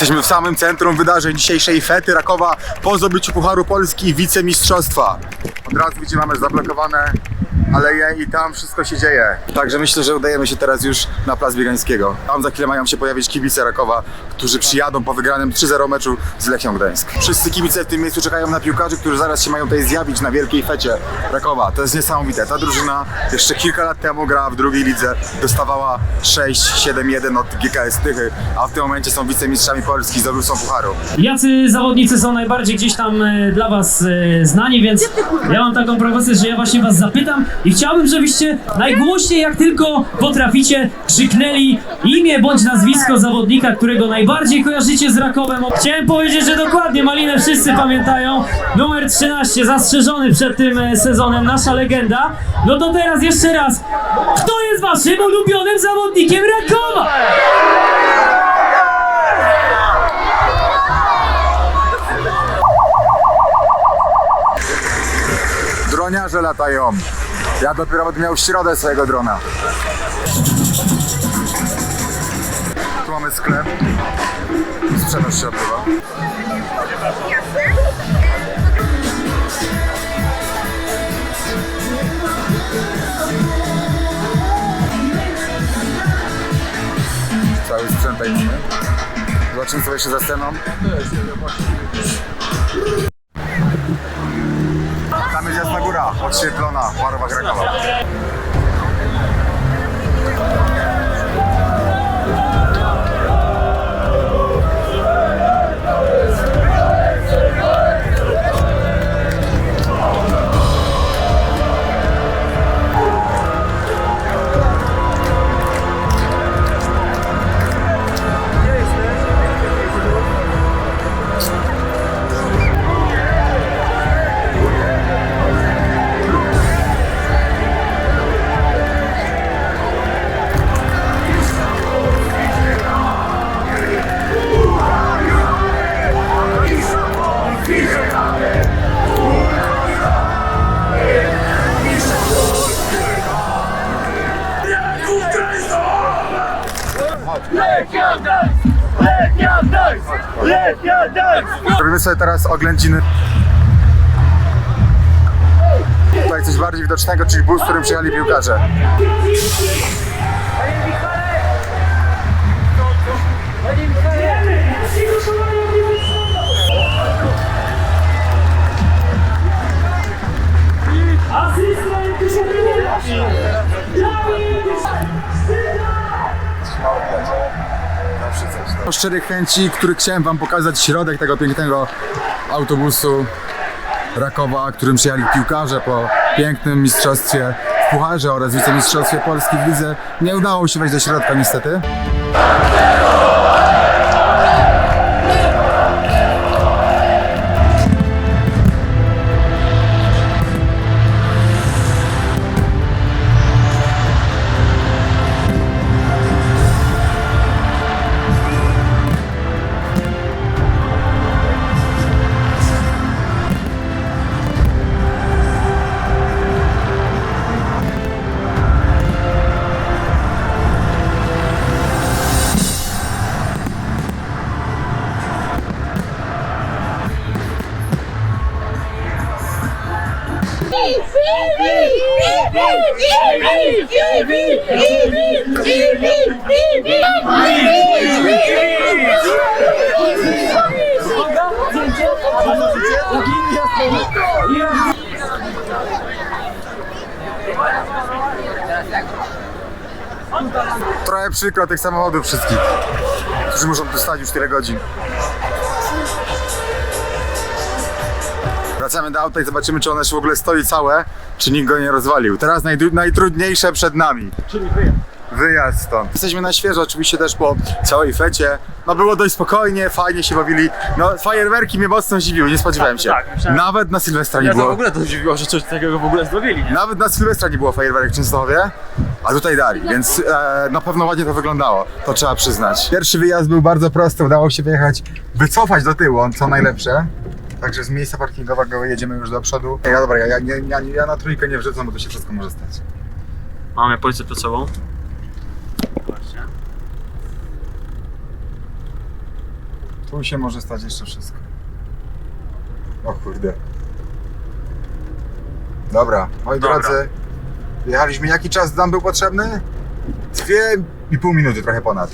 Jesteśmy w samym centrum wydarzeń dzisiejszej fety Rakowa po zdobyciu Pucharu Polski wicemistrzostwa. Od razu widzimy, mamy zablokowane aleje i tam wszystko się dzieje. Także myślę, że udajemy się teraz już na Plac Biegańskiego. Tam za chwilę mają się pojawić kibice Rakowa, którzy przyjadą po wygranym 3-0 meczu z Lechią Gdańsk. Wszyscy kibice w tym miejscu czekają na piłkarzy, którzy zaraz się mają tutaj zjawić na wielkiej fecie Rakowa. To jest niesamowite. Ta drużyna jeszcze kilka lat temu grała w drugiej lidze, dostawała 6-7-1 od GKS Tychy, a w tym momencie są wicemistrzami Polski, zdobywcą Pucharu. Jacy zawodnicy są najbardziej gdzieś tam e, dla was e, znani, więc ja mam taką propozycję, że ja właśnie was zapytam i chciałbym, żebyście najgłośniej jak tylko potraficie krzyknęli imię bądź nazwisko zawodnika, którego najbardziej kojarzycie z Rakowem. Chciałem powiedzieć, że dokładnie Malinę wszyscy pamiętają. Numer 13, zastrzeżony przed tym e, sezonem, nasza legenda. No to teraz jeszcze raz, kto jest waszym ulubionym zawodnikiem Rakowa? Droniarze latają. Ja dopiero będę miał środę swojego drona. Tu mamy sklep. Sprzedaż się odbywa. Cały sprzęt tutaj. Zobaczymy co jeszcze za sceną oświetlona barwa Krakowa. Jasna Góra, odświetlona, parowa Krakowa. Robimy sobie teraz oględziny. Tutaj coś bardziej widocznego, czyli bus, w którym przyjechali piłkarze. O szczerych chęci, których chciałem wam pokazać środek tego pięknego autobusu Rakowa, którym przyjechali piłkarze po pięknym mistrzostwie w Pucharze oraz wicemistrzostwie Polski w lidze. Nie udało się wejść do środka niestety. Trochę przykro tych samochodów wszystkich, którzy muszą tu stać już tyle godzin. Wracamy do auta i zobaczymy, czy ono jeszcze w ogóle stoi całe, czy nikt go nie rozwalił. Teraz najtrudniejsze przed nami. Wyjazd stąd. Jesteśmy na świeżo, oczywiście też po całej fecie. No było dość spokojnie, fajnie się bawili. No fajerwerki mnie mocno zdziwiły, nie spodziewałem się. tak, myślałem- Nawet na Sylwestra nie Ja to w było. ogóle to dziwiło, że coś takiego w ogóle zrobili, nie? Nawet na Sylwestra nie było fajerwerek w Częstochowie, a tutaj dali, więc e, na pewno ładnie to wyglądało, to trzeba przyznać. Pierwszy wyjazd był bardzo prosty, udało się wyjechać, wycofać do tyłu, co najlepsze. Także z miejsca parkingowego jedziemy już do przodu. Ja dobra, ja, ja, ja, ja na trójkę nie wrzucam, bo to się wszystko może stać. Mamy policję przed sobą. Właśnie. Tu się może stać jeszcze wszystko. O kurde. Dobra, moi Dobra. drodzy. Jechaliśmy. Jaki czas nam był potrzebny? Dwie i pół minuty, trochę ponad.